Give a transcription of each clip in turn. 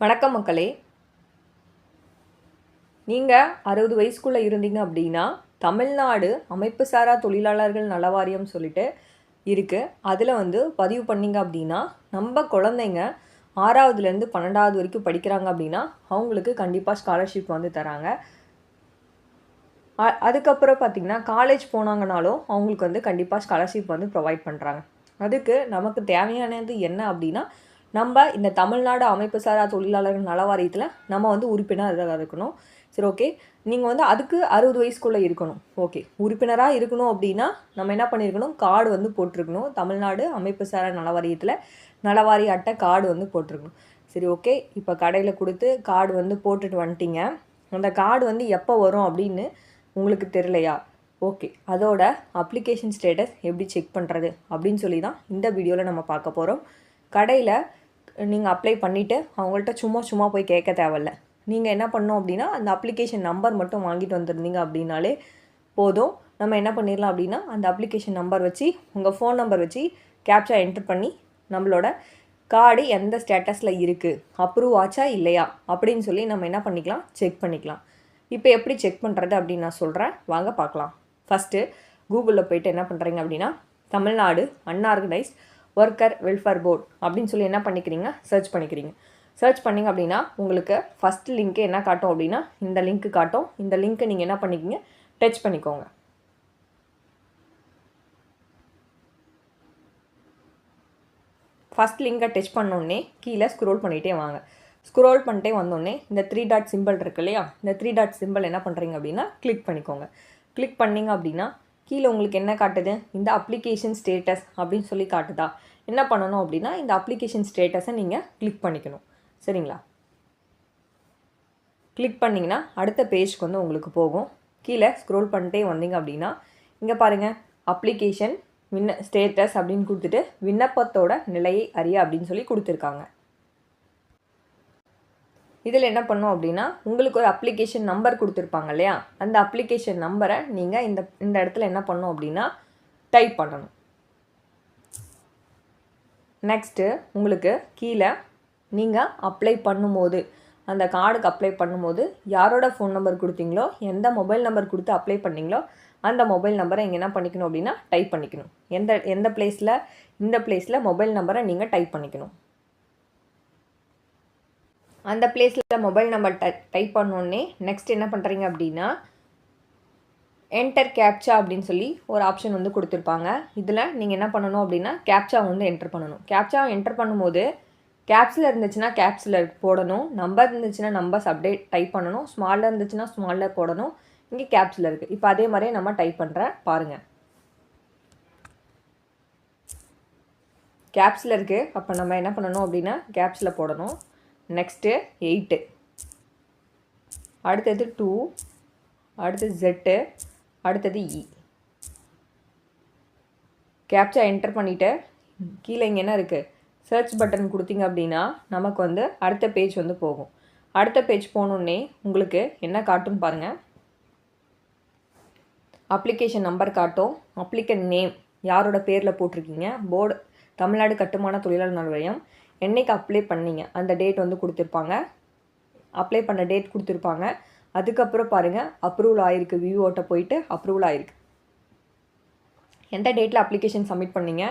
வணக்கம் மக்களே. நீங்கள் அறுபது வயசுக்குள்ளே இருந்தீங்க அப்படின்னா தமிழ்நாடு அமைப்பு சாரா தொழிலாளர்கள் நல வாரியம் சொல்லிட்டு இருக்குது அதில் வந்து பதிவு பண்ணிங்க அப்படின்னா நம்ம குழந்தைங்க ஆறாவதுலேருந்து பன்னெண்டாவது வரைக்கும் படிக்கிறாங்க அப்படின்னா அவங்களுக்கு கண்டிப்பாக ஸ்காலர்ஷிப் வந்து தராங்க. அதுக்கப்புறம் பார்த்திங்கன்னா காலேஜ் போனாங்கனாலும் அவங்களுக்கு வந்து கண்டிப்பாக ஸ்காலர்ஷிப் வந்து ப்ரொவைட் பண்ணுறாங்க அதுக்கு நமக்கு தேவையானது என்ன அப்படின்னா நம்ம இந்த தமிழ்நாடு அமைப்பு சாரா தொழிலாளர்கள் நல வாரியத்தில் நம்ம வந்து உறுப்பினராக இருக்கணும். சரி ஓகே நீங்கள் வந்து அதுக்கு அறுபது வயசுக்குள்ளே இருக்கணும். ஓகே உறுப்பினராக இருக்கணும் அப்படின்னா நம்ம என்ன பண்ணியிருக்கணும் கார்டு வந்து போட்டிருக்கணும். தமிழ்நாடு அமைப்பு சாரா நல வாரியத்தில் நலவாரி அட்டை கார்டு வந்து போட்டிருக்கணும். சரி ஓகே இப்போ கடையில் கொடுத்து கார்டு வந்து போட்டுட்டு வந்துட்டீங்க. அந்த கார்டு வந்து எப்போ வரும் அப்படின்னு உங்களுக்கு தெரியலையா? ஓகே அதோட அப்ளிகேஷன் ஸ்டேட்டஸ் எப்படி செக் பண்ணுறது அப்படின்னு சொல்லி தான் இந்த வீடியோவில் நம்ம பார்க்க போகிறோம் கடையில் நீங்கள் அப்ளை பண்ணிவிட்டு அவங்கள்ட்ட சும்மா சும்மா போய் கேட்க தேவையில்ல. நீங்கள் என்ன பண்ணோம் அப்படின்னா அந்த அப்ளிகேஷன் நம்பர் மட்டும் வாங்கிட்டு வந்திருந்தீங்க அப்படின்னாலே போதும். நம்ம என்ன பண்ணிடலாம் அப்படின்னா அந்த அப்ளிகேஷன் நம்பர் வச்சு உங்கள் ஃபோன் நம்பர் வச்சு கேப்சா என்டர் பண்ணி நம்மளோட கார்டு எந்த ஸ்டேட்டஸில் இருக்குது அப்ரூவ் ஆச்சா இல்லையா அப்படின்னு சொல்லி நம்ம என்ன பண்ணிக்கலாம் செக் பண்ணிக்கலாம். இப்போ எப்படி செக் பண்ணுறது அப்படின்னு நான் சொல்கிறேன் வாங்க பார்க்கலாம். ஃபஸ்ட்டு கூகுளில் போயிட்டு என்ன பண்ணுறீங்க அப்படின்னா Tamil Nadu unorganised worker welfare board அப்படின்னு சொல்லி என்ன பண்ணிக்கிறீங்க? சர்ச் பண்ணிக்கிறீங்க. சர்ச் பண்ணிங்க அப்படின்னா உங்களுக்கு ஃபஸ்ட் லிங்க்கு என்ன காட்டும் அப்படின்னா இந்த லிங்க்கு காட்டும். இந்த லிங்க்கை நீங்கள் என்ன பண்ணிக்கிங்க? டச் பண்ணிக்கோங்க. ஃபஸ்ட் லிங்கை டச் பண்ணோடனே கீழே ஸ்க்ரோல் பண்ணிகிட்டே வாங்க. ஸ்க்ரோல் பண்ணிட்டே வந்தோடனே இந்த த்ரீ டாட் சிம்பிள் இருக்கு இல்லையா? இந்த த்ரீ டாட் சிம்பிள் என்ன பண்ணுறீங்க அப்படின்னா கிளிக் பண்ணிக்கோங்க. கிளிக் பண்ணீங்க அப்படின்னா கீழே உங்களுக்கு என்ன காட்டுது? இந்த அப்ளிகேஷன் ஸ்டேட்டஸ் அப்படின்னு சொல்லி காட்டுதா? என்ன பண்ணணும் அப்படின்னா இந்த அப்ளிகேஷன் ஸ்டேட்டஸை நீங்கள் கிளிக் பண்ணிக்கணும். சரிங்களா? கிளிக் பண்ணிங்கன்னா அடுத்த பேஜ்க்கு வந்து உங்களுக்கு போகும். கீழே ஸ்க்ரோல் பண்ணிட்டே வந்தீங்க அப்படின்னா இங்கே பாருங்கள் அப்ளிகேஷன் விண்ண ஸ்டேட்டஸ் அப்படின்னு கொடுத்துட்டு விண்ணப்பத்தோட நிலையை அறிய அப்படின்னு சொல்லி கொடுத்துருக்காங்க. இதில் என்ன பண்ணோம் அப்படின்னா உங்களுக்கு ஒரு அப்ளிகேஷன் நம்பர் கொடுத்துருப்பாங்க இல்லையா? அந்த அப்ளிகேஷன் நம்பரை நீங்கள் இந்த இந்த இடத்துல என்ன பண்ணணும் அப்படின்னா டைப் பண்ணணும். நெக்ஸ்ட்டு உங்களுக்கு கீழே நீங்கள் அப்ளை பண்ணும்போது அந்த கார்டுக்கு அப்ளை பண்ணும்போது யாரோட ஃபோன் நம்பர் கொடுத்தீங்களோ எந்த மொபைல் நம்பர் கொடுத்து அப்ளை பண்ணீங்களோ அந்த மொபைல் நம்பரை இங்கே என்ன பண்ணிக்கணும் அப்படின்னா டைப் பண்ணிக்கணும். எந்த எந்த பிளேஸில் இந்த பிளேஸில் மொபைல் நம்பரை நீங்கள் டைப் பண்ணிக்கணும். அந்த பிளேஸில் மொபைல் நம்பர் டை டைப் பண்ணோடனே நெக்ஸ்ட் என்ன பண்ணுறீங்க அப்படின்னா என்டர் கேப்சா அப்படின்னு சொல்லி ஒரு ஆப்ஷன் வந்து கொடுத்துருப்பாங்க. இதில் நீங்கள் என்ன பண்ணணும் அப்படின்னா கேப்சா வந்து என்டர் பண்ணணும். கேப்சா என்டர் பண்ணும்போது கேப்ஸில் இருந்துச்சுன்னா கேப்ஸில் போடணும். நம்பர் இருந்துச்சுன்னா நம்பர்ஸ் அப்டேட் டைப் பண்ணணும். ஸ்மாலில் இருந்துச்சுன்னா ஸ்மாலில் போடணும். இங்கே கேப்ஸில் இருக்குது இப்போ அதே மாதிரியே நம்ம டைப் பண்ணுறேன் பாருங்கள் கேப்ஸில் இருக்குது அப்போ நம்ம என்ன பண்ணணும் அப்படின்னா கேப்ஸில் போடணும். நெக்ஸ்ட்டு எயிட்டு அடுத்தது டூ அடுத்தது ஜெட்டு அடுத்தது e. இ கேப்சா என்டர் பண்ணிவிட்டு கீழே இங்கே என்ன இருக்குது சர்ச் பட்டன் கொடுத்தீங்க அப்படின்னா நமக்கு வந்து அடுத்த பேஜ் வந்து போகும். அடுத்த பேஜ் போனோடனே உங்களுக்கு என்ன காட்டும் பாருங்கள் அப்ளிகேஷன் நம்பர் காட்டும். அப்ளிகன் நேம் யாரோட பேரில் போட்டிருக்கீங்க? போர்டு தமிழ்நாடு கட்டுமான தொழிலாளர் நல்வாரியம். என்றைக்கு அப்ளை பண்ணீங்க? அந்த டேட் வந்து கொடுத்துருப்பாங்க. அப்ளை பண்ண டேட் கொடுத்துருப்பாங்க. அதுக்கப்புறம் பாருங்கள் அப்ரூவல் ஆயிருக்கு. விவோட்ட போயிட்டு அப்ரூவல் ஆயிருக்கு. எந்த டேட்டில் அப்ளிகேஷன் சப்மிட் பண்ணீங்க?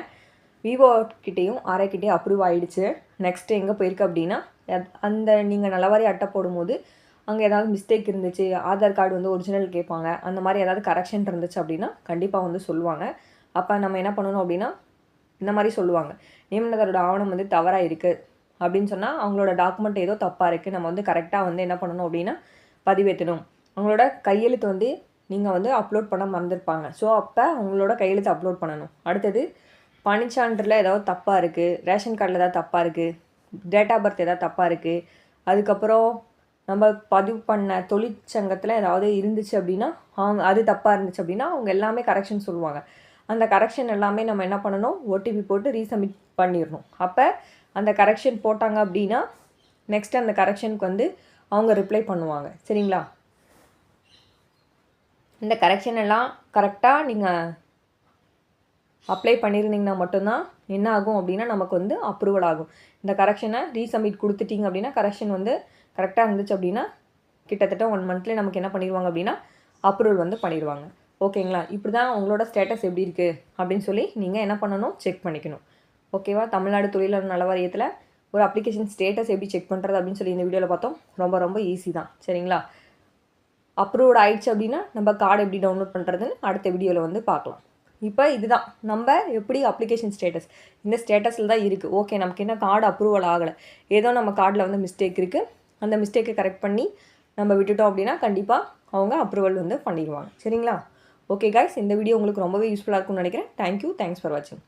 விவோக்கிட்டேயும் கிட்டேயும் கிட்டேயும் அப்ரூவ் ஆகிடுச்சு நெக்ஸ்ட் எங்கே போயிருக்கு அப்படின்னா அந்த நீங்கள் நலவாரி அட்டை போடும்போது அங்கே ஏதாவது மிஸ்டேக் இருந்துச்சு ஆதார் கார்டு வந்து ஒரிஜினல் கேட்பாங்க அந்த மாதிரி ஏதாவது கரெக்ஷன் இருந்துச்சு அப்படின்னா கண்டிப்பாக வந்து சொல்லுவாங்க. அப்போ நம்ம என்ன பண்ணணும் அப்படின்னா இந்த மாதிரி சொல்லுவாங்க. நியமனதாரோட ஆவணம் வந்து தவறாக இருக்குது அப்படின்னு சொன்னால் அவங்களோட டாக்குமெண்ட் ஏதோ தப்பாக இருக்குது நம்ம வந்து கரெக்டாக வந்து என்ன பண்ணணும் அப்படின்னா பதிவேற்றணும். அவங்களோட கையெழுத்து வந்து நீங்கள் வந்து அப்லோட் பண்ண மறந்துருப்பாங்க. ஸோ அப்போ அவங்களோட கையெழுத்து அப்லோட் பண்ணணும். அடுத்தது பணிச்சான்றில் ஏதாவது தப்பாக இருக்குது ரேஷன் கார்டில் ஏதாவது தப்பாக இருக்குது டேட் ஆஃப் பர்த் ஏதாவது தப்பாக இருக்குது அதுக்கப்புறம் நம்ம பதிவு பண்ண தொழிற்சங்கத்தில் ஏதாவது இருந்துச்சு அப்படின்னா அவங்க அது தப்பாக இருந்துச்சு அப்படின்னா அவங்க எல்லாமே கரெக்ஷன் சொல்லுவாங்க. அந்த கரெக்ஷன் எல்லாமே நம்ம என்ன பண்ணணும்? ஓடிபி போட்டு ரீசப்மிட் பண்ணிடணும். அப்போ அந்த கரெக்ஷன் போட்டாங்க அப்படின்னா நெக்ஸ்ட் அந்த கரெக்ஷனுக்கு வந்து அவங்க ரிப்ளை பண்ணுவாங்க. சரிங்களா? இந்த கரெக்ஷன் எல்லாம் கரெக்டாக நீங்கள் அப்ளை பண்ணியிருந்தீங்கன்னா மட்டும்தான் என்ன ஆகும் அப்படின்னா நமக்கு வந்து அப்ரூவல் ஆகும். இந்த கரெக்ஷனை ரீசப்மிட் கொடுத்துட்டீங்க அப்படின்னா கரெக்ஷன் வந்து கரெக்டாக இருந்துச்சு அப்படின்னா கிட்டத்தட்ட ஒன் மந்த்லேயே நமக்கு என்ன பண்ணிடுவாங்க அப்படின்னா அப்ரூவல் வந்து பண்ணிடுவாங்க. ஓகேங்களா? இப்படி தான் உங்களோட ஸ்டேட்டஸ் எப்படி இருக்குது அப்படின்னு சொல்லி நீங்கள் என்ன பண்ணணும்? செக் பண்ணிக்கணும். ஓகேவா? தமிழ்நாடு தொழிலாளர் நல வாரியத்தில் ஒரு அப்ளிகேஷன் ஸ்டேட்டஸ் எப்படி செக் பண்ணுறது அப்படின்னு சொல்லி இந்த வீடியோவில் பார்த்தோம். ரொம்ப ரொம்ப ஈஸி தான். சரிங்களா? அப்ரூவ்ட் ஆயிடுச்சு அப்படின்னா நம்ம கார்டு எப்படி டவுன்லோட் பண்ணுறதுன்னு அடுத்த வீடியோவில் வந்து பார்க்கலாம். இப்போ இதுதான். நம்ம எப்படி அப்ளிகேஷன் ஸ்டேட்டஸ் இந்த ஸ்டேட்டஸில் தான் இருக்குது ஓகே நமக்கு என்ன கார்டு அப்ரூவல் ஆகலை. ஏதோ நம்ம கார்டில் வந்து மிஸ்டேக் இருக்குது அந்த மிஸ்டேக்கை கரெக்ட் பண்ணி நம்ம விட்டுட்டோம் அப்படின்னா கண்டிப்பாக அவங்க அப்ரூவல் வந்து பண்ணிடுவாங்க. சரிங்களா? ஓகே கைஸ் இந்த வீடியோ உங்களுக்கு ரொம்பவே யூஸ்ஃபுல்லாக இருக்கும்னு நினைக்கிறேன். தேங்க்யூ தேங்க்ஸ் ஃபார் வாட்சிங்